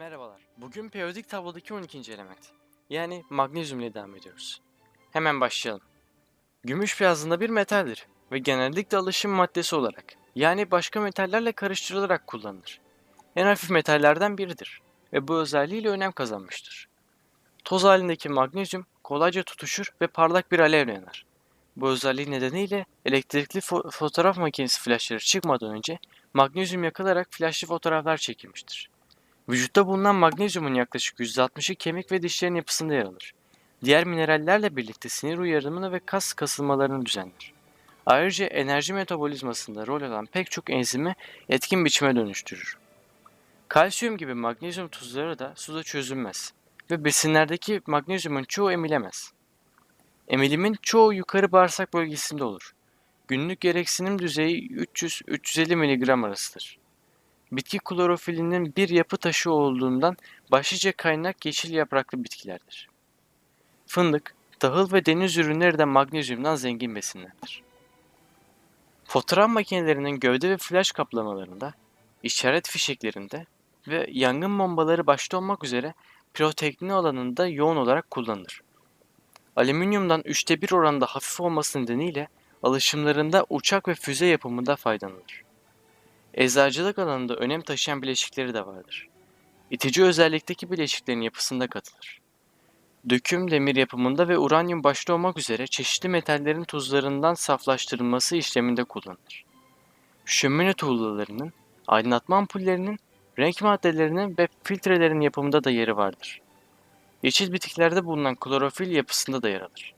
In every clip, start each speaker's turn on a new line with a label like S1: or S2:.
S1: Merhabalar. Bugün periyodik tablodaki 12. element. Yani magnezyum ile devam ediyoruz. Hemen başlayalım. Gümüş beyazında bir metaldir ve genellikle alışım maddesi olarak yani başka metallerle karıştırılarak kullanılır. En hafif metallerden biridir ve bu özelliğiyle önem kazanmıştır. Toz halindeki magnezyum kolayca tutuşur ve parlak bir alev yanar. Bu özelliği nedeniyle elektrikli fo- fotoğraf makinesi flaşları çıkmadan önce magnezyum yakılarak flaşlı fotoğraflar çekilmiştir. Vücutta bulunan magnezyumun yaklaşık %60'ı kemik ve dişlerin yapısında yer alır. Diğer minerallerle birlikte sinir uyarımını ve kas kasılmalarını düzenler. Ayrıca enerji metabolizmasında rol alan pek çok enzimi etkin biçime dönüştürür. Kalsiyum gibi magnezyum tuzları da suda çözünmez ve besinlerdeki magnezyumun çoğu emilemez. Emilimin çoğu yukarı bağırsak bölgesinde olur. Günlük gereksinim düzeyi 300-350 mg arasıdır. Bitki klorofilinin bir yapı taşı olduğundan başlıca kaynak yeşil yapraklı bitkilerdir. Fındık, tahıl ve deniz ürünleri de magnezyumdan zengin besinlerdir. Fotoğraf makinelerinin gövde ve flash kaplamalarında, işaret fişeklerinde ve yangın bombaları başta olmak üzere pirotekni alanında yoğun olarak kullanılır. Alüminyumdan üçte bir oranda hafif olması nedeniyle alışımlarında uçak ve füze yapımında faydalanılır. Eczacılık alanında önem taşıyan bileşikleri de vardır. İtici özellikteki bileşiklerin yapısında katılır. Döküm demir yapımında ve uranyum başta olmak üzere çeşitli metallerin tuzlarından saflaştırılması işleminde kullanılır. Şömine tuğlalarının, aydınlatma ampullerinin, renk maddelerinin ve filtrelerin yapımında da yeri vardır. Yeşil bitkilerde bulunan klorofil yapısında da yer alır.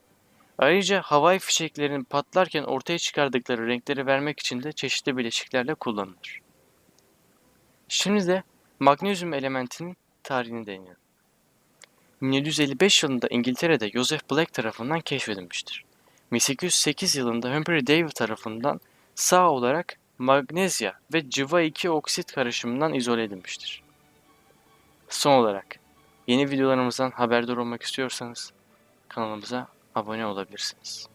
S1: Ayrıca havai fişeklerin patlarken ortaya çıkardıkları renkleri vermek için de çeşitli bileşiklerle kullanılır. Şimdi de magnezyum elementinin tarihini değinelim. 1755 yılında İngiltere'de Joseph Black tarafından keşfedilmiştir. 1808 yılında Humphrey Davy tarafından sağ olarak magnezya ve cıva 2 oksit karışımından izole edilmiştir. Son olarak yeni videolarımızdan haberdar olmak istiyorsanız kanalımıza abone olabilirsiniz.